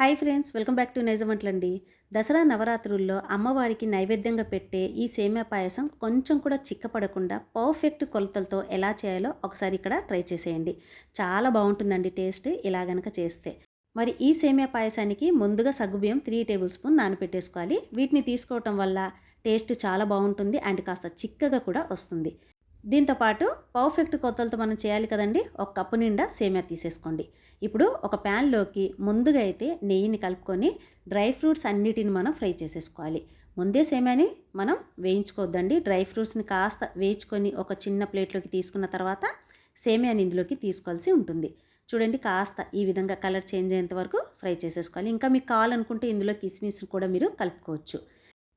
Hi friends welcome back to నైజమంట్లండి Dasara నవరాత్రుల్లో అమ్మవారికి నైవేద్యంగా పెట్టే ఈ సేమియా పాయసం కొంచెం కూడా చిక్కపడకుండా పర్ఫెక్ట్ కొలతలతో ఎలా చేయాలో ఒకసారి ఇక్కడ ట్రై చేసేయండి. చాలా బాగుంటుందండి టేస్ట్ ఇలా గనక చేస్తే. మరి ఈ సేమియా పాయసానికి ముందుగా సగ్గుబియ్యం త్రీ టేబుల్ స్పూన్ నానపెట్టేసుకోవాలి. వీటిని తీసుకోవటం వల్ల టేస్ట్ చాలా బాగుంటుంది అండ్ కాస్త చిక్కగా కూడా వస్తుంది. దీంతోపాటు పర్ఫెక్ట్ కొత్తలతో మనం చేయాలి కదండి. ఒక కప్పు నిండా సేమియా తీసేసుకోండి. ఇప్పుడు ఒక ప్యాన్లోకి ముందుగా అయితే నెయ్యిని కలుపుకొని డ్రై ఫ్రూట్స్ అన్నిటిని మనం ఫ్రై చేసేసుకోవాలి. ముందే సేమియాని మనం వేయించుకోవద్దండి. డ్రై ఫ్రూట్స్ని కాస్త వేయించుకొని ఒక చిన్న ప్లేట్లోకి తీసుకున్న తర్వాత సేమియాని ఇందులోకి తీసుకోవాల్సి ఉంటుంది. చూడండి కాస్త ఈ విధంగా కలర్ చేంజ్ అయ్యేంత వరకు ఫ్రై చేసేసుకోవాలి. ఇంకా మీకు కావాలనుకుంటే ఇందులో కిస్మిస్ కూడా మీరు కలుపుకోవచ్చు.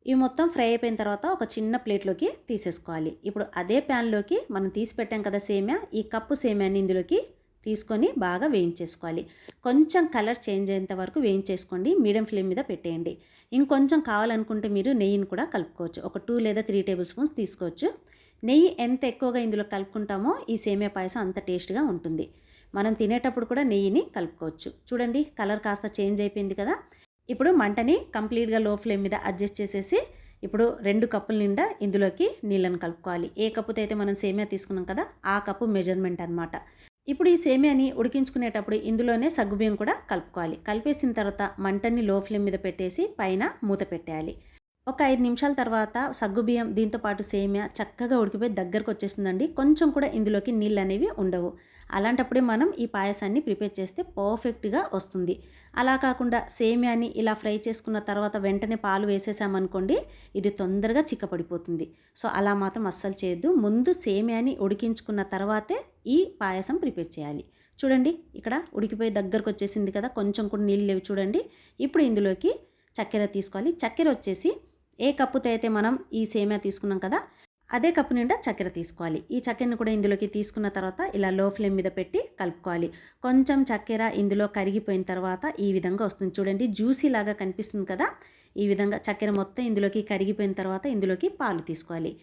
ఇవి మొత్తం ఫ్రై అయిపోయిన తర్వాత ఒక చిన్న ప్లేట్లోకి తీసేసుకోవాలి. ఇప్పుడు అదే ప్యాన్లోకి మనం తీసి పెట్టాం కదా సేమ్యా ఈ కప్పు సేమ్యాని ఇందులోకి తీసుకొని బాగా వేయించేసుకోవాలి. కొంచెం కలర్ చేంజ్ అయ్యేంత వరకు వేయించేసుకోండి మీడియం ఫ్లేమ్ మీద పెట్టేయండి. ఇంకొంచెం కావాలనుకుంటే మీరు నెయ్యిని కూడా కలుపుకోవచ్చు. ఒక టూ లేదా త్రీ టేబుల్ స్పూన్స్ తీసుకోవచ్చు. నెయ్యి ఎంత ఎక్కువగా ఇందులో కలుపుకుంటామో ఈ సేమియా పాయసం అంత టేస్ట్గా ఉంటుంది. మనం తినేటప్పుడు కూడా నెయ్యిని కలుపుకోవచ్చు. చూడండి కలర్ కాస్త చేంజ్ అయిపోయింది కదా. ఇప్పుడు మంటని కంప్లీట్గా లో ఫ్లేమ్ మీద అడ్జస్ట్ చేసేసి ఇప్పుడు రెండు కప్పుల నిండా ఇందులోకి నీళ్ళని కలుపుకోవాలి. ఏ కప్పుతో అయితే మనం సేమియా తీసుకున్నాం కదా ఆ కప్పు మెజర్మెంట్ అనమాట ఇప్పుడు ఈ సేమియాని ఉడికించుకునేటప్పుడు ఇందులోనే సగ్గుబియ్యం కూడా కలుపుకోవాలి. కలిపేసిన తర్వాత మంటని లో ఫ్లేమ్ మీద పెట్టేసి పైన మూత పెట్టేయాలి. ఒక ఐదు నిమిషాల తర్వాత సగ్గుబియ్యం దీంతో పాటు సేమియా చక్కగా ఉడికిపోయి దగ్గరకు వచ్చేస్తుందండి. కొంచెం కూడా ఇందులోకి నీళ్ళు అనేవి ఉండవు. అలాంటప్పుడే మనం ఈ పాయసాన్ని ప్రిపేర్ చేస్తే పర్ఫెక్ట్గా వస్తుంది. అలా కాకుండా సేమియాని ఇలా ఫ్రై చేసుకున్న తర్వాత వెంటనే పాలు వేసేసామనుకోండి ఇది తొందరగా చిక్కపడిపోతుంది. సో అలా మాత్రం అస్సలు చేయొద్దు. ముందు సేమియాని ఉడికించుకున్న తర్వాతే ఈ పాయసం ప్రిపేర్ చేయాలి. చూడండి ఇక్కడ ఉడికిపోయి దగ్గరకు వచ్చేసింది కదా కొంచెం కూడా నీళ్ళు లేవు చూడండి. ఇప్పుడు ఇందులోకి చక్కెర తీసుకోవాలి. చక్కెర వచ్చేసి ఏ కప్పుతో అయితే మనం ఈ సేమియా తీసుకున్నాం కదా అదే కప్పు నిండా చక్కెర తీసుకోవాలి. ఈ చక్కెరను కూడా ఇందులోకి తీసుకున్న తర్వాత ఇలా లో ఫ్లేమ్ మీద పెట్టి కలుపుకోవాలి. కొంచెం చక్కెర ఇందులో కరిగిపోయిన తర్వాత ఈ విధంగా వస్తుంది. చూడండి జ్యూసీ లాగా కనిపిస్తుంది కదా ఈ విధంగా చక్కెర మొత్తం ఇందులోకి కరిగిపోయిన తర్వాత ఇందులోకి పాలు తీసుకోవాలి.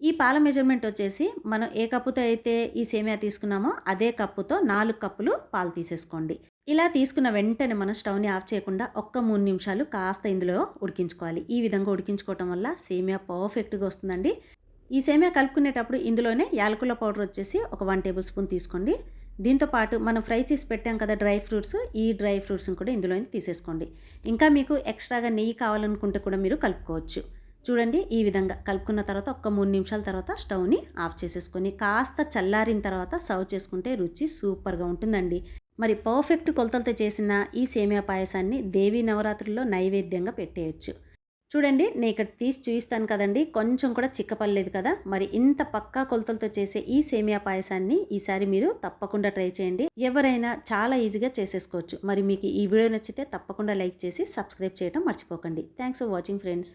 ఈ పాల మెజర్మెంట్ వచ్చేసి మనం ఏ కప్పుతో అయితే ఈ సేమియా తీసుకున్నామో అదే కప్పుతో నాలుగు కప్పులు పాలు తీసేసుకోండి. ఇలా తీసుకున్న వెంటనే మనం స్టవ్ని ఆఫ్ చేయకుండా ఒక్క మూడు నిమిషాలు కాస్త ఇందులో ఉడికించుకోవాలి. ఈ విధంగా ఉడికించుకోవటం వల్ల సేమియా పర్ఫెక్ట్గా వస్తుందండి. ఈ సేమియా కలుపుకునేటప్పుడు ఇందులోనే యాలకుల పౌడర్ వచ్చేసి ఒక వన్ టేబుల్ స్పూన్ తీసుకోండి. దీంతో పాటు మనం ఫ్రై చేసి పెట్టాం కదా డ్రై ఫ్రూట్స్ ఈ డ్రై ఫ్రూట్స్ని కూడా ఇందులో తీసేసుకోండి. ఇంకా మీకు ఎక్స్ట్రాగా నెయ్యి కావాలనుకుంటే కూడా మీరు కలుపుకోవచ్చు. చూడండి ఈ విధంగా కలుపుకున్న తర్వాత ఒక్క మూడు నిమిషాల తర్వాత స్టవ్ని ఆఫ్ చేసేసుకొని కాస్త చల్లారిన తర్వాత సర్వ్ చేసుకుంటే రుచి సూపర్గా ఉంటుందండి. మరి పర్ఫెక్ట్ కొలతలతో చేసిన ఈ సేమియా పాయసాన్ని దేవీ నవరాత్రుల్లో నైవేద్యంగా పెట్టేయచ్చు. చూడండి నేను ఇక్కడ తీసి చూపిస్తాను కదండి కొంచెం కూడా చిక్కపడలేదు కదా. మరి ఇంత పక్కా కొలతలతో చేసే ఈ సేమియా పాయసాన్ని ఈసారి మీరు తప్పకుండా ట్రై చేయండి. ఎవరైనా చాలా ఈజీగా చేసేసుకోవచ్చు. మరి మీకు ఈ వీడియో నచ్చితే తప్పకుండా లైక్ చేసి సబ్స్క్రైబ్ చేయడం మర్చిపోకండి. Thanks for watching friends